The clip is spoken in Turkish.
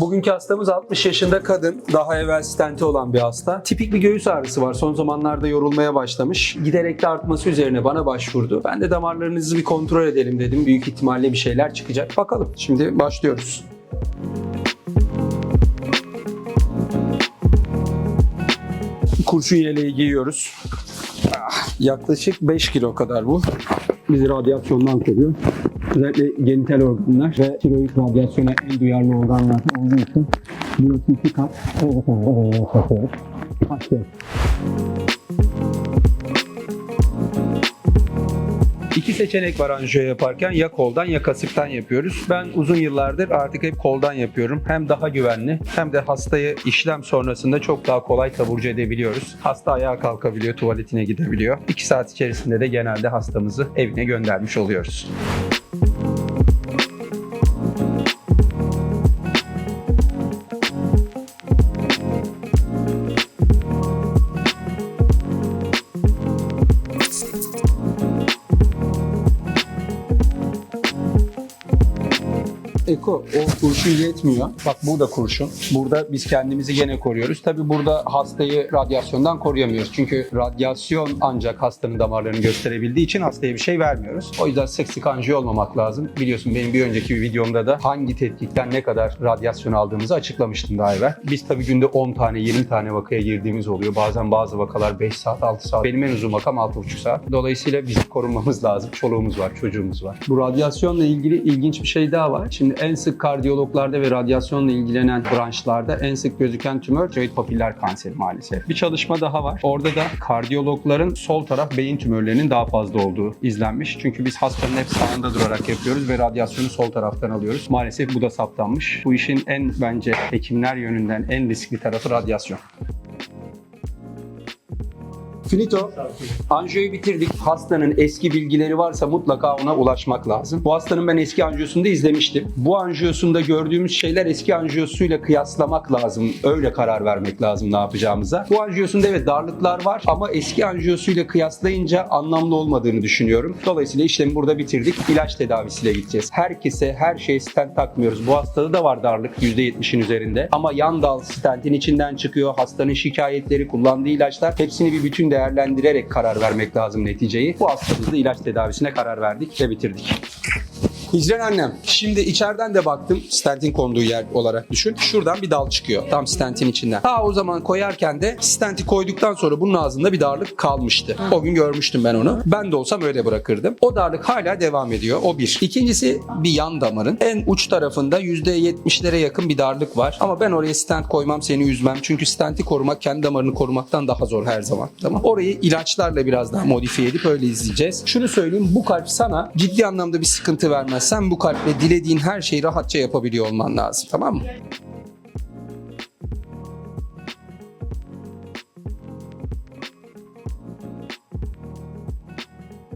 Bugünkü hastamız 60 yaşında kadın. Daha evvel stenti olan bir hasta. Tipik bir göğüs ağrısı var. Son zamanlarda yorulmaya başlamış. Giderek de artması üzerine bana başvurdu. Ben de damarlarınızı bir kontrol edelim dedim. Büyük ihtimalle bir şeyler çıkacak. Bakalım. Şimdi başlıyoruz. Kurşun yeleği giyiyoruz. Ah, Yaklaşık 5 kilo kadar bu. Bizi radyasyondan koruyor. Özellikle genital organlar ve tiroid radyasyona en duyarlı organlar olduğu için burası iki kat. Evet. İki seçenek var anjiyo yaparken ya koldan ya kasıktan yapıyoruz. Ben uzun yıllardır artık hep koldan yapıyorum. Hem daha güvenli hem de hastayı işlem sonrasında çok daha kolay taburcu edebiliyoruz. Hasta ayağa kalkabiliyor, tuvaletine gidebiliyor. 2 saat içerisinde de genelde hastamızı evine göndermiş oluyoruz. Thank you. Eko o kurşun yetmiyor. Bak bu da kurşun. Burada biz kendimizi gene koruyoruz. Tabi burada hastayı radyasyondan koruyamıyoruz. Çünkü radyasyon ancak hastanın damarlarını gösterebildiği için hastaya bir şey vermiyoruz. O yüzden sık sık olmamak lazım. Biliyorsun benim bir önceki bir videomda da hangi tetkikten ne kadar radyasyon aldığımızı açıklamıştım daha evvel. Biz tabi günde 10 tane 20 tane vakaya girdiğimiz oluyor. Bazen bazı vakalar 5 saat 6 saat. Benim en uzun vakam 6,5 saat. Dolayısıyla bizim korunmamız lazım. Çoluğumuz var, çocuğumuz var. Bu radyasyonla ilgili ilginç bir şey daha var. Şimdi en sık kardiyologlarda ve radyasyonla ilgilenen branşlarda en sık gözüken tümör tiroid papiller kanseri maalesef. Bir çalışma daha var. Orada da kardiyologların sol taraf beyin tümörlerinin daha fazla olduğu izlenmiş. Çünkü biz hastanın hep sağında durarak yapıyoruz ve radyasyonu sol taraftan alıyoruz. Maalesef bu da saptanmış. Bu işin en bence hekimler yönünden en riskli tarafı radyasyon. Finito. Anjiyoyu bitirdik. Hastanın eski bilgileri varsa mutlaka ona ulaşmak lazım. Bu hastanın ben eski anjiyosunda izlemiştim. Bu anjiyosunda gördüğümüz şeyler eski anjiyosuyla kıyaslamak lazım. Öyle karar vermek lazım ne yapacağımıza. Bu anjiyosunda evet darlıklar var ama eski anjiyosuyla kıyaslayınca anlamlı olmadığını düşünüyorum. Dolayısıyla işlemi burada bitirdik. İlaç tedavisiyle gideceğiz. Herkese her şey stent takmıyoruz. Bu hastada da var darlık %70'in üzerinde. Ama yan dal stentin içinden çıkıyor. Hastanın şikayetleri, kullandığı ilaçlar hepsini bir bütün değerlendirerek karar vermek lazım neticeyi. Bu hastamızda ilaç tedavisine karar verdik ve bitirdik. Hicren annem. Şimdi içeriden de baktım stentin konduğu yer olarak düşün. Şuradan bir dal çıkıyor. Tam stentin içinden. Ta o zaman koyarken de stenti koyduktan sonra bunun ağzında bir darlık kalmıştı. O gün görmüştüm ben onu. Ben de olsam öyle bırakırdım. O darlık hala devam ediyor. O bir. İkincisi bir yan damarın en uç tarafında %70'lere yakın bir darlık var. Ama ben oraya stent koymam seni üzmem. Çünkü stenti korumak kendi damarını korumaktan daha zor her zaman. Tamam. Orayı ilaçlarla biraz daha modifiye edip öyle izleyeceğiz. Şunu söyleyeyim bu kalp sana ciddi anlamda bir sıkıntı vermez. Sen bu kalple dilediğin her şeyi rahatça yapabiliyor olman lazım. Tamam mı?